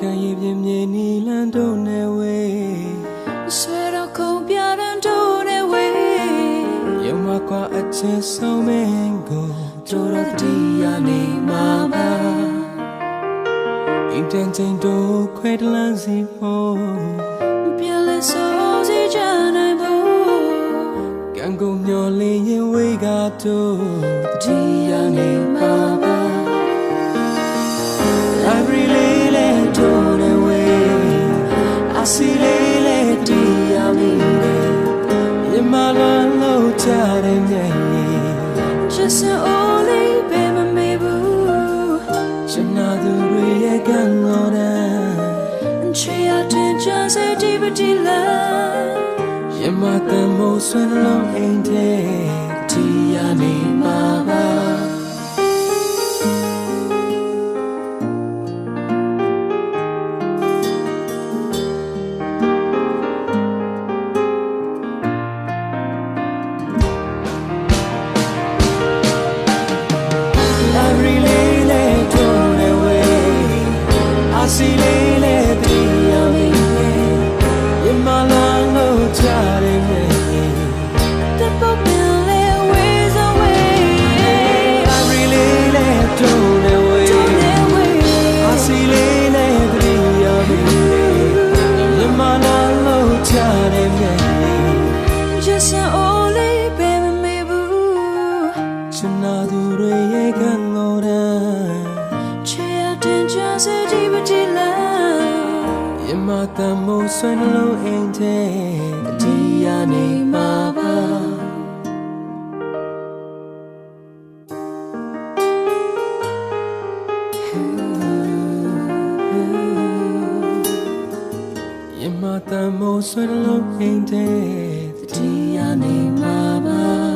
ခံရည်ပြင်းမြေနီလန်းတို့နဲ့ဝေးဆွဲတော့ခုံပြရန်တို့နဲ့ဝေးရုံမကွာအချင်းဆုံးမင်းကိုတို့ရတီရနေမှာပါအင်တန်ချင်းတို့ခွဲတလန်းစီဖို့ပြန်လဲစိုးစီကြနိုင်ဖို့ကံကုန်မျောလင်းရင်ဝေးကတို့ ရမလာလို့ချတဲ့မြတ်ကြီး Just an only baby me boo ရှင်နာသူတွေရဲ့ကံတော်တန်း And she out in just a deep deep love ရမတန်မိုးဆွမ်းလုံးအိမ်တဲ့ just a deep deep love ရမတမုံဆွေနှလုံးအိမ်တဲ့အတီးရနေမှာပါရမတမုံဆွေနှလုံးအိမ်တဲ့တီးရနေမှာပါ